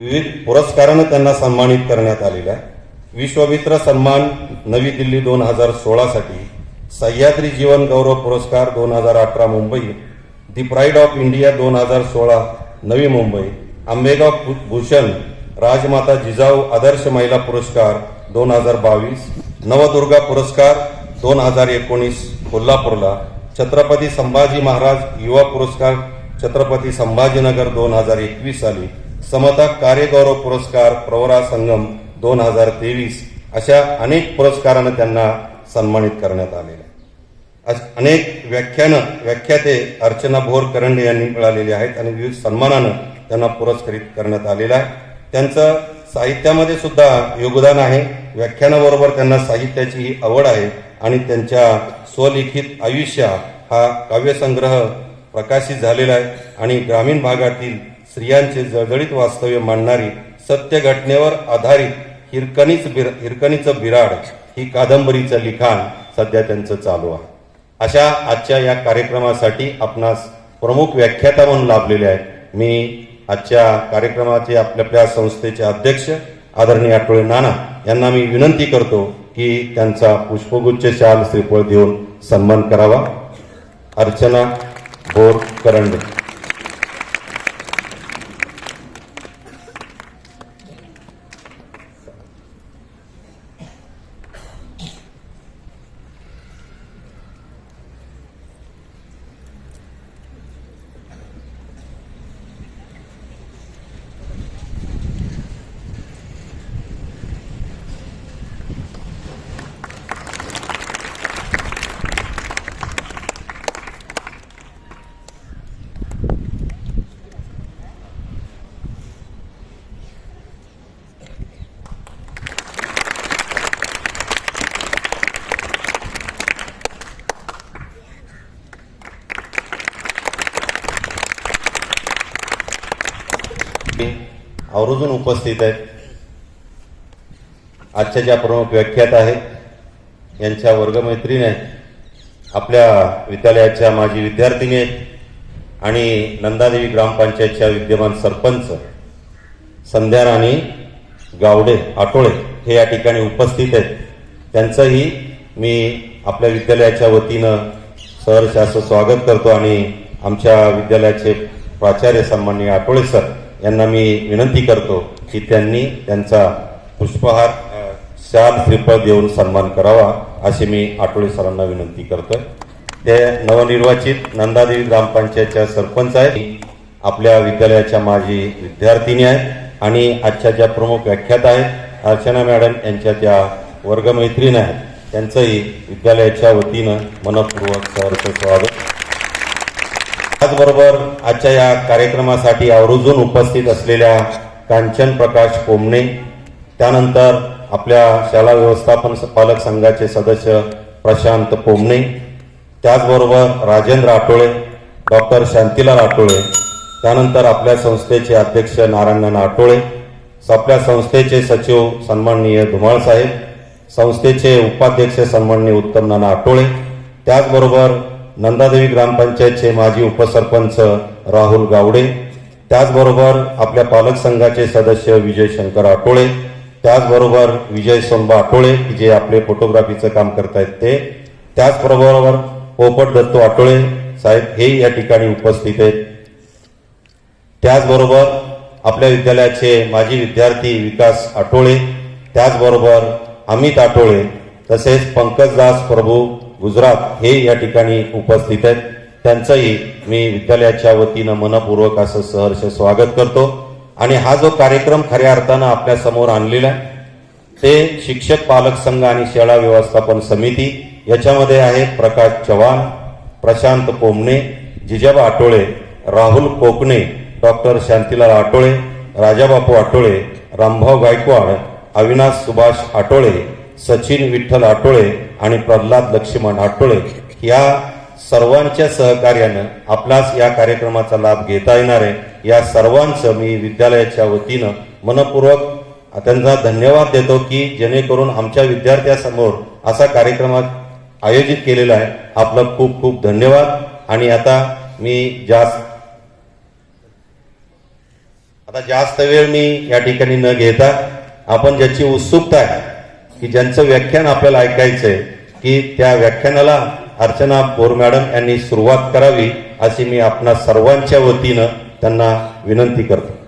विविध पुरस्कारानं त्यांना सन्मानित करण्यात आलेला आहे. विश्वमित्र सन्मान नवी दिल्ली दोन हजार सोळासाठी सह्याद्री जीवन गौरव पुरस्कार दोन हजार अठरा Mumbai the pride of India दोन हजार सोळा नवी मुंबई आंबेगाव भूषण राजमाता जिजाऊ आदर्श महिला पुरस्कार दोन हजार बावीस नवदुर्गा पुरस्कार दोन हजार एकोणीस कोल्हापूरला छत्रपती संभाजी महाराज युवा पुरस्कार छत्रपती संभाजीनगर दोन हजार एकवीस साली समता कार्यगौरव पुरस्कार प्रवरा संगम दोन हजार तेवीस अशा अनेक पुरस्कारानं त्यांना सन्मानित करण्यात आलेलं आहे. अश- अनेक व्याख्यानं व्याख्याते अर्चना भोर करंडे यांनी मिळालेले आहेत आणि विविध सन्मानानं त्यांना पुरस्कृत करण्यात आलेलं आहे. त्यांचं साहित्यामध्ये सुद्धा योगदान आहे. व्याख्यानाबरोबर त्यांना साहित्याचीही आवड आहे आणि त्यांच्या स्वलिखित आयुष्य हा काव्यसंग्रह प्रकाशित झालेला आहे आणि ग्रामीण भागातील स्त्रियांचे जळजळीत वास्तव्य मांडणारी सत्य घटनेवर आधारित हिरकणीच बिर हिरकणीचं बिराड ही कादंबरीचं लिखाण सध्या त्यांचं चालू आहे. अशा आजच्या या कार्यक्रमासाठी आपणास प्रमुख व्याख्याता म्हणून लाभलेले आहेत मी आजच्या कार्यक्रमाचे आपल्या आपल्या संस्थेचे अध्यक्ष आदरणीय आठोळे नाना यांना मी विनंती करतो की त्यांचा पुष्पगुच्छ शाल श्रीफळ देऊन सन्मान करावा. अर्चना बोर करंडे आवर्जून उपस्थित आहेत. आजच्या ज्या प्रमुख व्याख्यात आहेत यांच्या वर्गमैत्रीण आहेत आपल्या विद्यालयाच्या माजी विद्यार्थिनी आहेत आणि नंदादेवी ग्रामपंचायतच्या विद्यमान सरपंच संध्या राणी गावडे आठोळे हे या ठिकाणी उपस्थित आहेत. त्यांचंही मी आपल्या विद्यालयाच्या वतीनं सहर्ष असं स्वागत करतो आणि आमच्या विद्यालयाचे प्राचार्य सन्माननीय आठोळे सर यांना मी विनंती करतो की त्यांनी त्यांचा पुष्पहार शाल श्रीफळ देऊन सन्मान करावा अशी मी आठोळे सरांना विनंती करतोय. ते नवनिर्वाचित नंदादेवी ग्रामपंचायतच्या सरपंच आहेत. आपल्या विद्यालयाच्या माजी विद्यार्थिनी आहेत आणि आजच्या ज्या प्रमुख व्याख्यात आहेत अर्चना मॅडम यांच्या त्या वर्गमैत्रीण आहेत. त्यांचंही विद्यालयाच्या वतीनं मनपूर्वक सहर्ष स्वागत. त्याचबरोबर आजच्या या कार्यक्रमासाठी आवर्जून उपस्थित असलेल्या कांचन प्रकाश कोमणे त्यानंतर आपल्या शाला व्यवस्थापन पालक संघाचे सदस्य प्रशांत कोमणे त्याचबरोबर राजेंद्र आठोळे डॉक्टर शांतीलाल आठोळे त्यानंतर आपल्या संस्थेचे अध्यक्ष नारायण आठोळे आपल्या संस्थेचे सचिव सन्माननीय धुमाळ साहेब संस्थेचे उपाध्यक्ष सन्माननीय उत्तम नाना आठोळे त्याचबरोबर नंदादेवी ग्रामपंचायतचे माजी उपसरपंच राहुल गावडे त्याचबरोबर आपल्या पालक संघाचे सदस्य विजय शंकर आठोळे त्याचबरोबर विजय सोनबा आठोळे की जे आपले फोटोग्राफीचं काम करतायत ते त्याचबरोबर पोपट दत्तो आठोळे साहेब हे या ठिकाणी उपस्थित आहेत. त्याचबरोबर आपल्या विद्यालयाचे माजी विद्यार्थी विकास आठोळे त्याचबरोबर अमित आठोळे तसेच पंकजदास प्रभू गुजरात हे या ठिकाणी उपस्थित आहेत. त्यांचंही मी विद्यालयाच्या वतीनं मनपूर्वक असं सहर्ष स्वागत करतो. आणि हा जो कार्यक्रम खऱ्या अर्थानं आपल्यासमोर आणलेला आहे ते शिक्षक पालक संघ आणि शाळा व्यवस्थापन समिती याच्यामध्ये आहेत प्रकाश चव्हाण प्रशांत कोमणे जिजाबा आठोळे राहुल कोकणे डॉक्टर शांतीलाल आठोळे राजाबापू आठोळे रामभाऊ गायकवाड अविनाश सुभाष आठोळे सचिन विठ्ठल आठोळे आणि प्रल्हाद लक्ष्मण आठोळे या सर्वांच्या सहकार्यानं आपलाच या कार्यक्रमाचा लाभ घेता येणार आहे. या सर्वांचं मी विद्यालयाच्या वतीनं मनपूर्वक त्यांचा धन्यवाद देतो की जेणेकरून आमच्या विद्यार्थ्यासमोर असा कार्यक्रम आयोजित केलेला आहे. आपलं खूप खूप धन्यवाद. आणि आता मी जास्त आता जास्त वेळ मी या ठिकाणी न घेता आपण ज्याची उत्सुकता आहे की ज्यांचं व्याख्यान आपल्याला ऐकायचंय की त्या व्याख्यानाला अर्चना बोर मॅडम यांनी सुरुवात करावी अशी मी आपणा सर्वांच्या वतीनं त्यांना विनंती करतो.